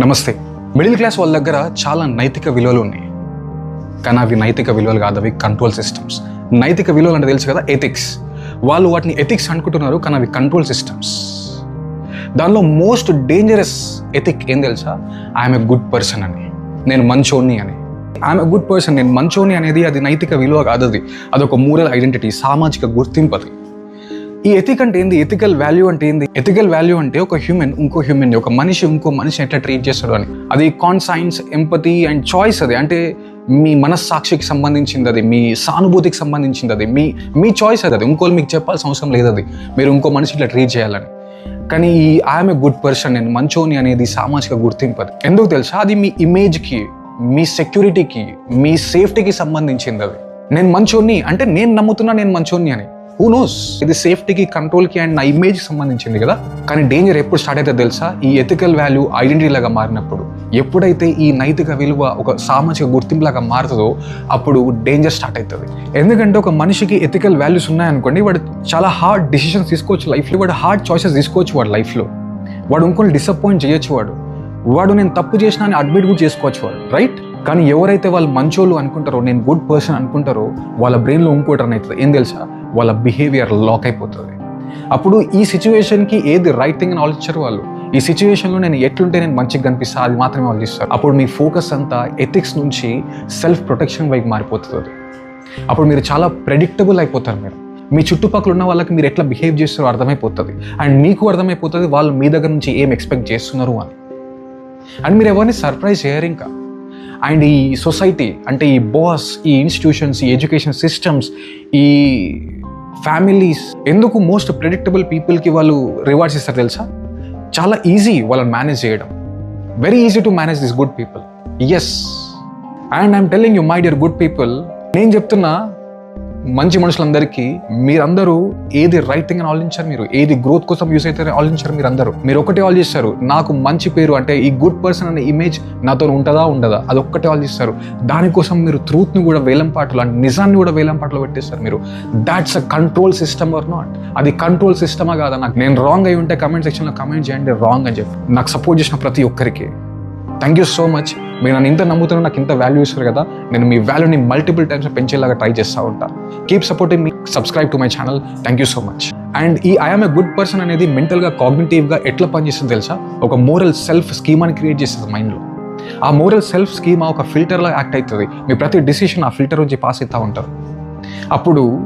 నమస్తే. Middle class వాళ్ళ దగ్గర చాలా నైతిక విలువలు ఉన్నాయి. కానీ అవి నైతిక విలువలు కాదు అవి కంట్రోల్ సిస్టమ్స్ నైతిక విలువలు అంటే తెలుసు కదా ఎథిక్స్ వాళ్ళు వాటిని ఎథిక్స్ అనుకుంటున్నారు కానీ అవి కంట్రోల్ సిస్టమ్స్ దానిలో మోస్ట్ డేంజరస్ ఎథిక్ ఏం తెలుసా? ఐఎమ్ ఎ గుడ్ పర్సన్ అని. నేను మంచోని అని. ఐఎమ్ ఎ గుడ్ పర్సన్ నేను మంచోని అనేది అది నైతిక విలువ కాదు అది. అదొక మూరల్ ఐడెంటిటీ సామాజిక గుర్తింపు అది. ఈ ఎథిక్ అంటే ఏంది? ఎథికల్ వాల్యూ అంటే ఏంది? ఎథికల్ వాల్యూ అంటే ఒక హ్యూమన్ ఇంకో హ్యూమన్ ఒక మనిషి ఇంకో మనిషి ఎట్లా ట్రీట్ చేస్తాడు అని. అది కాన్సైన్స్ ఎంపతి అండ్ చాయిస్ అది. అంటే మీ మనస్సాక్షికి సంబంధించింది అది మీ సానుభూతికి సంబంధించింది అది మీ మీ చాయిస్ అది. అది ఇంకోళ్ళు మీకు చెప్పాల్సిన అవసరం లేదు అది. మీరు ఇంకో మనిషి ఇట్లా ట్రీట్ చేయాలని. కానీ ఈ ఐఎమ్ ఏ గుడ్ పర్సన్ నేను మంచోని అనేది సామాజిక గుర్తింపు అది. ఎందుకు తెలుసా? అది మీ ఇమేజ్కి మీ సెక్యూరిటీకి మీ సేఫ్టీకి సంబంధించింది అది. నేను మంచోని అంటే నేను నమ్ముతున్నా నేను మంచోని అని. హూ నోస్ ఇది సేఫ్టీకి కంట్రోల్కి అండ్ నా ఇమేజ్కి సంబంధించింది కదా. కానీ డేంజర్ ఎప్పుడు స్టార్ట్ అవుతుందో తెలుసా? ఈ ఎథికల్ వాల్యూ ఐడెంటిటీ లాగా మారినప్పుడు. ఎప్పుడైతే ఈ నైతిక విలువ ఒక సామాజిక గుర్తింపు లాగా మారుతుందో అప్పుడు డేంజర్ స్టార్ట్ అవుతుంది. ఎందుకంటే ఒక మనిషికి ఎథికల్ వాల్యూస్ ఉన్నాయనుకోండి వాడు చాలా హార్డ్ డిసిషన్స్ తీసుకోవచ్చు లైఫ్లో వాడు హార్డ్ చాయిసెస్ తీసుకోవచ్చు వాడు లైఫ్లో. వాడు ఇంకొని డిసప్పాయింట్ చేయొచ్చు వాడు. వాడు నేను తప్పు చేసిన అని అడ్మిట్ కూడా చేసుకోవచ్చు వాడు రైట్ కానీ ఎవరైతే వాళ్ళు మంచోళ్ళు అనుకుంటారో నేను గుడ్ పర్సన్ అనుకుంటారో వాళ్ళ బ్రెయిన్లో ఇంకోటి రన్ అవుతుంది. ఏం తెలుసా? వాళ్ళ బిహేవియర్ లాక్ అయిపోతుంది. అప్పుడు ఈ సిచ్యువేషన్కి ఏది రైట్ థింగ్ అని ఆలోచించారు వాళ్ళు. ఈ సిచ్యువేషన్లో నేను ఎట్లుంటే నేను మంచిగా కనిపిస్తా అది మాత్రమే ఆలోచిస్తారు అప్పుడు మీ ఫోకస్ అంతా ఎథిక్స్ నుంచి సెల్ఫ్ ప్రొటెక్షన్ వైపు మారిపోతుంది. అప్పుడు మీరు చాలా ప్రెడిక్టబుల్ అయిపోతారు మీరు. మీ చుట్టుపక్కల ఉన్న వాళ్ళకి మీరు ఎట్లా బిహేవ్ చేస్తారో అర్థమైపోతుంది. అండ్ మీకు అర్థమైపోతుంది వాళ్ళు మీ దగ్గర నుంచి ఏం ఎక్స్పెక్ట్ చేస్తున్నారు అని. అండ్ మీరు ఎవరిని సర్ప్రైజ్ చేయరు ఇంకా. అండ్ ఈ సొసైటీ అంటే ఈ బాస్ ఈ ఇన్స్టిట్యూషన్స్ ఈ ఎడ్యుకేషన్ సిస్టమ్స్ ఈ ఫ్యామిలీస్ ఎందుకు మోస్ట్ ప్రిడిక్టబుల్ పీపుల్కి వాళ్ళు రివార్డ్స్ ఇస్తారు తెలుసా? చాలా ఈజీ వాళ్ళని మేనేజ్ చేయడం. Very easy to manage this good people yes and I'm telling you my dear good people నేను చెప్తున్నా మంచి మనుషులందరికీ మీరందరూ ఏది రైట్ థింగ్ అని ఆలోచించారు మీరు? ఏది గ్రోత్ కోసం యూస్ అయితే ఆలోచించారు మీరు అందరూ మీరు ఒకటే ఆలోచిస్తారు నాకు మంచి పేరు అంటే ఈ గుడ్ పర్సన్ అనే ఇమేజ్ నాతో ఉంటుందా ఉండదా? అది ఒక్కటే ఆలోచిస్తారు. దానికోసం మీరు ట్రూత్ని కూడా వేలంపాటలు అంటే నిజాన్ని కూడా వేలంపాటలో పెట్టేస్తారు మీరు. That's a control system or not అది కంట్రోల్ సిస్టమా కాదా నాకు? నేను రాంగ్ అయి ఉంటే కమెంట్ సెక్షన్లో కమెంట్ చేయండి రాంగ్ అని చెప్పి. నాకు సపోర్ట్ చేసిన ప్రతి ఒక్కరికి. థ్యాంక్ యూ సో మచ్ మీరు నన్ను ఇంత నమ్ముతున్నా నాకు ఇంత వాల్యూ ఇస్తారు కదా నేను మీ వాల్యూని మల్టిపుల్ టైమ్స్ పెంచేలాగా ట్రై చేస్తూ ఉంటా. Keep supporting me subscribe to my channel thank you so much and ఈ ఐఎమ్ ఏ గుడ్ పర్సన్ అనేది మెంటల్గా కాగ్నిటివ్గా ఎట్లా పనిచేస్తుంది తెలుసా? ఒక మోరల్ సెల్ఫ్ స్కీమాని క్రియేట్ చేస్తుంది మైండ్లో ఆ మోరల్ సెల్ఫ్ స్కీమా ఒక ఫిల్టర్లో యాక్ట్ అవుతుంది. మీ ప్రతి డిసిషన్ ఆ ఫిల్టర్ నుంచి పాస్ అవుతూ ఉంటారు. అప్పుడు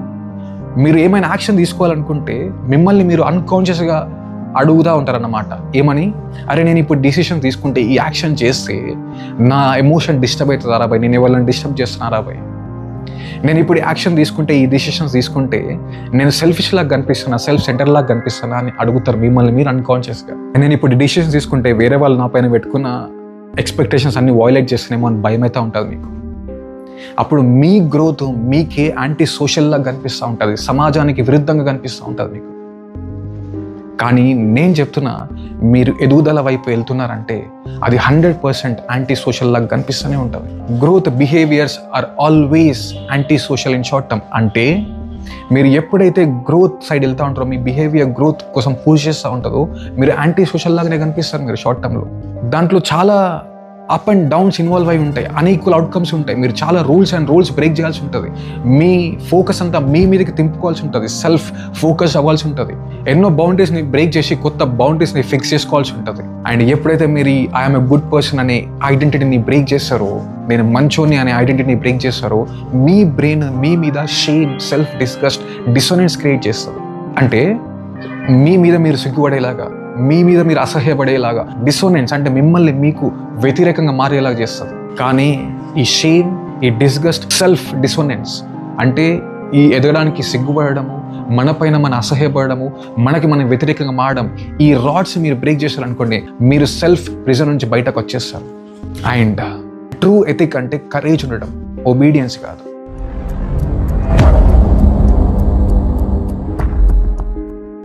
మీరు ఏమైనా యాక్షన్ తీసుకోవాలనుకుంటే మిమ్మల్ని మీరు అన్కాన్షియస్గా అడుగుతూ ఉంటారన్నమాట. ఏమని? అరే నేను ఇప్పుడు డిసిషన్ తీసుకుంటే ఈ యాక్షన్ చేస్తే నా ఎమోషన్ డిస్టర్బ్ అవుతుందా బాయ్ నేను ఎవరిని డిస్టర్బ్ చేస్తున్నారా బాయ్ నేను ఇప్పుడు యాక్షన్ తీసుకుంటే ఈ డిసిషన్స్ తీసుకుంటే నేను సెల్ఫిష్ లాగా కనిపిస్తున్నా సెల్ఫ్ సెంటర్ లాగా కనిపిస్తున్నా అని అడుగుతారు మిమ్మల్ని మీరు అన్కాన్షియస్గా నేను ఇప్పుడు డిసిషన్స్ తీసుకుంటే వేరే వాళ్ళు నా పైన పెట్టుకున్న ఎక్స్పెక్టేషన్స్ అన్ని వాయిలేట్ చేస్తున్నామో అని భయం అయితే ఉంటుంది మీకు. అప్పుడు మీ గ్రోత్ మీకే యాంటీ సోషల్లా కనిపిస్తూ ఉంటుంది. సమాజానికి విరుద్ధంగా కనిపిస్తూ ఉంటుంది మీకు. కానీ నేను చెప్తున్నా మీరు ఎదుగుదల వైపు వెళ్తున్నారంటే అది హండ్రెడ్ పర్సెంట్ యాంటీ సోషల్ లాగా కనిపిస్తూనే ఉంటుంది. Growth behaviours are always anti social in short term అంటే మీరు ఎప్పుడైతే గ్రోత్ సైడ్ వెళ్తూ ఉంటారో మీ బిహేవియర్ గ్రోత్ కోసం పూజ చేస్తూ ఉంటుందో మీరు యాంటీ సోషల్ లాగానే కనిపిస్తారు మీరు షార్ట్ టర్మ్లో దాంట్లో చాలా అప్ అండ్ డౌన్స్ ఇన్వాల్వ్ అయి ఉంటాయి. అన్ఈక్వల్ అవుట్కమ్స్ ఉంటాయి. మీరు చాలా రూల్స్ అండ్ రూల్స్ బ్రేక్ చేయాల్సి ఉంటుంది. మీ ఫోకస్ అంతా మీ మీదకి తింపుకోవాల్సి ఉంటుంది. సెల్ఫ్ ఫోకస్ అవ్వాల్సి ఉంటుంది. ఎన్నో బౌండరీస్ని బ్రేక్ చేసి కొత్త బౌండరీస్ని ఫిక్స్ చేసుకోవాల్సి ఉంటుంది. అండ్ ఎప్పుడైతే మీరు ఐఎమ్ ఎ గుడ్ పర్సన్ అనే ఐడెంటిటీని బ్రేక్ చేస్తారో నేను మంచోని అనే ఐడెంటిటీని బ్రేక్ చేస్తారో మీ బ్రెయిన్ మీ మీద shame self disgust dissonance create చేస్తారు అంటే మీ మీద మీరు సిగ్గుపడేలాగా మీ మీద మీరు అసహ్యపడేలాగా డిసోనెన్స్ అంటే మిమ్మల్ని మీకు వ్యతిరేకంగా మారేలాగా చేస్తుంది. కానీ ఈ షేమ్ ఈ డిస్గస్ట్ సెల్ఫ్ డిసోనెన్స్ అంటే ఈ ఎదగడానికి సిగ్గుపడము మన పైన మన అసహ్యపడము మనకి మనం వ్యతిరేకంగా మారడం ఈ రాడ్స్ మీరు బ్రేక్ చేశారనుకోండి మీరు సెల్ఫ్ ప్రిజన్ నుంచి బయటకు వచ్చేస్తారు. అండ్ ట్రూ ఎథిక్ అంటే కరేజ్ ఉండడం ఒబీడియన్స్ కాదు.